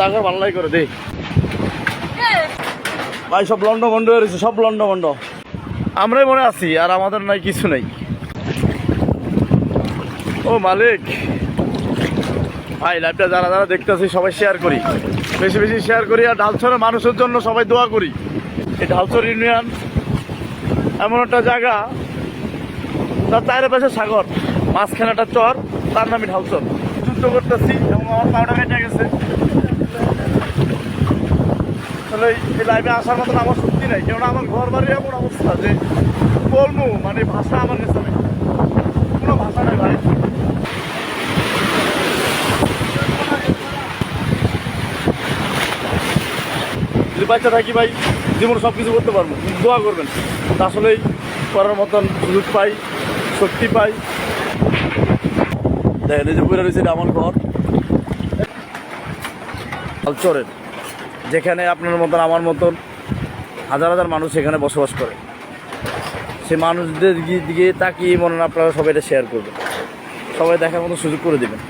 জায়গা ভালোই করে দে। ভাই, সব লন্ড বন্ড হয়ে রয়েছে, সব লন্ড বন্ড আমরাই মনে আছি, আর আমাদের নাই, কিছু নেই। ও মালিক। ভাই লাইভটা যারা যারা দেখতেছি, সবাই শেয়ার করি। বেশি বেশি শেয়ার করি, আর ঢালছড়ের মানুষের জন্য সবাই দোয়া করি। এই ঢালছড় ইউনিয়ন এমন একটা জায়গা, তার চায়ের পাশে সাগর, মাঝখানে একটা চর, তার নামই ঢালছর যুদ্ধ করতেছি এবং আমার পাউডার কেটে গেছে। তাহলে এই- লাইভে আসার মতন আমার সত্যি নাই, কেননা আমার ঘর বাড়ি এমন অবস্থা যে বলব মানে ভাষা আমার কাছে নেই। কোনো ভাষা নেই ভাই। যদি বাচ্চা থাকি ভাই, জীবনে সব কিছু করতে পারব দোয়া করবেন। আসলেই করার মতন সুযোগ পাই, শক্তি পাই। দেখেন এই যে রয়েছে আমার ঘর। চরের যেখানে আপনার মতন, আমার মতন হাজার হাজার মানুষ এখানে বসবাস করে। সে মানুষদের দিকে তাকিয়ে মনে হয় আপনারা সবাই এটা শেয়ার করবেন। সবাই দেখার মতো সুযোগ করে দেবেন।